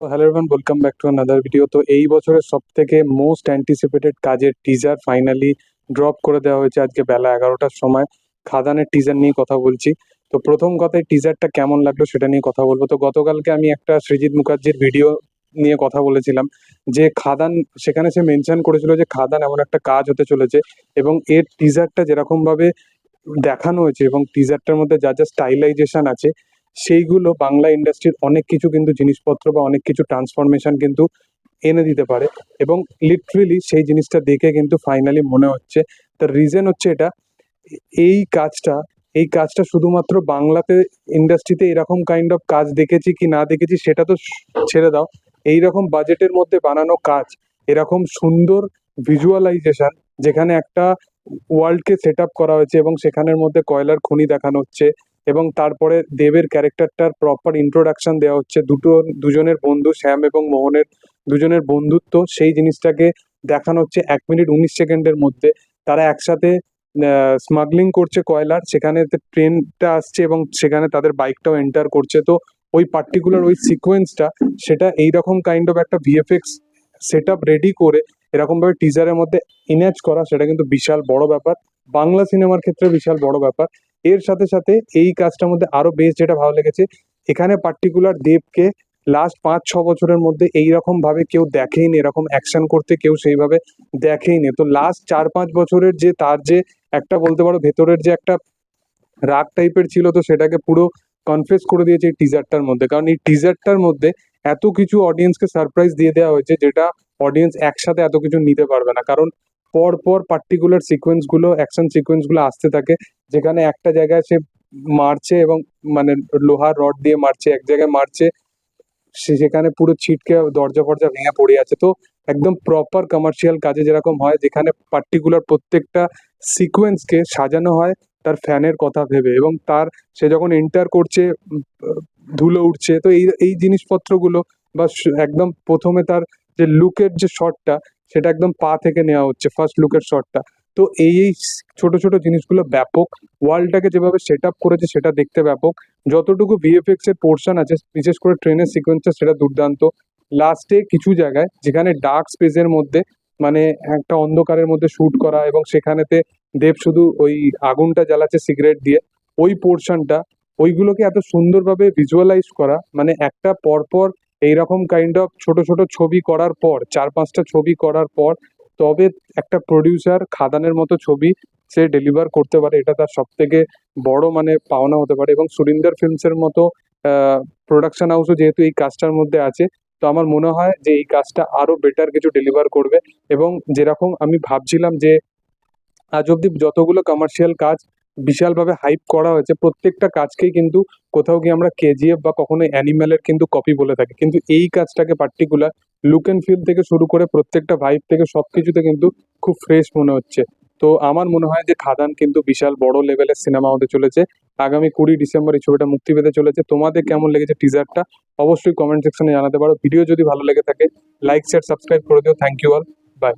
Hello everyone welcome back to another video তো এই বছরের সব থেকে মোস্ট অ্যান্টিসিপেটেড কাজের টিজার ফাইনালি ড্রপ করে দেওয়া হয়েছে আজকে বেলা এগারোটার সময়। খাদানের টিজার নিয়ে কথা বলছি। তো প্রথম কথায় টিজারটা কেমন লাগল সেটা নিয়ে কথা বলব। তো গতকালকে আমি একটা সৃজিত মুখার্জির ভিডিও নিয়ে কথা বলেছিলাম যে খাদান, সেখানে সে মেনশন করেছিল যে খাদান এমন একটা কাজ হতে চলেছে এবং এর টিজারটা যেরকমভাবে দেখানো হয়েছে এবং টিজারটার মধ্যে যা যা স্টাইলাইজেশন আছে সেইগুলো বাংলা ইন্ডাস্ট্রির অনেক কিছু কিন্তু জিনিসপত্র বা অনেক কিছু ট্রান্সফরমেশন কিন্তু এনে দিতে পারে এবং লিটারেলি সেই জিনিসটা দেখে কিন্তু ফাইনালি মনে হচ্ছে। তার রিজন হচ্ছে এটা, এই কাজটা এই কাজটা শুধুমাত্র বাংলাতে ইন্ডাস্ট্রিতে এরকম কাইন্ড অফ কাজ দেখেছি কি না দেখেছি সেটা তো ছেড়ে দাও। এই রকম বাজেটের মধ্যে বানানো কাজ, এরকম সুন্দর ভিজুয়ালাইজেশন যেখানে একটা ওয়ার্ল্ডকে সেট আপ করা হয়েছে এবং সেখানের মধ্যে কয়লার খনি দেখানো হচ্ছে এবং তারপরে দেবের ক্যারেক্টারটার প্রপার ইন্ট্রোডাকশন দেওয়া হচ্ছে। দুটো, দুজনের বন্ধু, শ্যাম এবং মোহনের, দুজনের বন্ধুত্ব, সেই জিনিসটাকে দেখানো হচ্ছে এক মিনিট উনিশ সেকেন্ডের মধ্যে। তারা একসাথে স্মাগলিং করছে কয়লার, সেখানে ট্রেনটা আসছে এবং সেখানে তাদের বাইকটাও এন্টার করছে। তো ওই পার্টিকুলার ওই সিকোয়েন্সটা সেটা এইরকম কাইন্ড অফ একটা ভিএফএক্স সেট আপ রেডি করে এরকমভাবে টিজারের মধ্যে ইনাজ করা, সেটা কিন্তু বিশাল বড় ব্যাপার। বাংলা সিনেমার ক্ষেত্রে বিশাল বড় ব্যাপার। এর সাথে সাথে এই কাজটার মধ্যে আরও বেশ যেটা ভালো লেগেছে, এখানে পার্টিকুলার দেবকে লাস্ট পাঁচ, ছ বছরের মধ্যে এইরকম ভাবে কেউ দেখেইনি, এরকম অ্যাকশন করতে কেউ সেইভাবে দেখেইনি। তো লাস্ট চার, পাঁচ বছরের যে তার যে একটা বলতে পারো ভেতরের যে একটা রাগ টাইপের ছিল, তো সেটাকে পুরো কনফেস করে দিয়েছে এই টিজারটার মধ্যে। কারণ এই টিজারটার মধ্যে এত কিছু অডিয়েন্সকে সারপ্রাইজ দিয়ে দেওয়া হয়েছে, যেটা অডিয়েন্স একসাথে এত কিছু নিতে পারবে না। কারণ পর পর পার্টিকুলার সিকোয়েন্সগুলো অ্যাকশন সিকোয়েন্সগুলো আসতে থাকে, যেখানে একটা জায়গায় সে মারছে এবং মানে লোহার রড দিয়ে মারছে, এক জায়গায় মারছে, সে সেখানে পুরো ছিটকে দরজা ফরজা ভেঙে পড়ে আছে। তো একদম প্রপার কমার্শিয়াল কাজে যেরকম হয়, যেখানে পার্টিকুলার প্রত্যেকটা সিকোয়েন্সকে সাজানো হয় তার ফ্যানের কথা ভেবে এবং তার সে যখন এন্টার করছে ধুলো উঠছে, তো এই এই জিনিসপত্রগুলো বা একদম প্রথমে তার যে লুকের যে শটটা সেটা একদম পা থেকে নেওয়া হচ্ছে ফার্স্ট লুকের শটটা তো এই এই ছোট ছোট জিনিসগুলো ব্যাপক। ওয়ার্ল্ডটাকে যেভাবে সেট আপ করেছে, সেটা দেখতে ব্যাপক। যতটুকু ভিএফএক্স এর পোর্শন আছে, বিশেষ করে ট্রেনের সিকোয়েন্সটা সেটা দুর্দান্ত। লাস্টে কিছু জায়গায়, যেখানে ডার্ক স্পেসের মধ্যে মানে একটা অন্ধকারের মধ্যে শুট করা এবং সেখানেতে দেব শুধু ওই আগুনটা জ্বালাচ্ছে সিগারেট দিয়ে, ওই পোর্শনটা ওইগুলোকে এত সুন্দরভাবে ভিজুয়ালাইজ করা মানে একটা পরপর এইরকম কাইন্ড অফ ছোট ছোট ছবি করার পর, চার, পাঁচটা ছবি করার পর, তবে একটা প্রডিউসার খাদানের মতো ছবি সে ডেলিভার করতে পারে। এটা তার সব থেকে বড় মানে পাওনা হতে পারে এবং সুরিন্দর ফিল্মসের মতো প্রোডাকশন হাউসও যেহেতু এই কাজটার মধ্যে আছে, তো আমার মনে হয় যে এই কাজটা আরও বেটার কিছু ডেলিভার করবে। এবং যেরকম আমি ভাবছিলাম যে আজ অব্দি যতগুলো কমার্শিয়াল কাজ বিশালভাবে হাইপ করা হয়েছে। প্রত্যেকটা কাজকেই কিন্তু কোথাও গিয়ে আমরা কেজিএফ বা কখনো অ্যানিম্যালের কিন্তু কপি বলে থাকি। কিন্তু এই কাজটাকে পার্টিকুলার লুক অ্যান্ড ফিল থেকে শুরু করে প্রত্যেকটা ভাইব থেকে সব কিছুতে কিন্তু খুব ফ্রেশ মনে হচ্ছে। তো আমার মনে হয় যে খাদান কিন্তু বিশাল বড় লেভেলের সিনেমা হতে চলেছে। আগামী কুড়ি ডিসেম্বর এই ছবিটা মুক্তি পেতে চলেছে। তোমাদের কেমন লেগেছে টিজারটা অবশ্যই কমেন্ট সেকশনে জানাতে পারো। ভিডিও যদি ভালো লেগে থাকে লাইক শেয়ার সাবস্ক্রাইব করে দিও। Thank you all by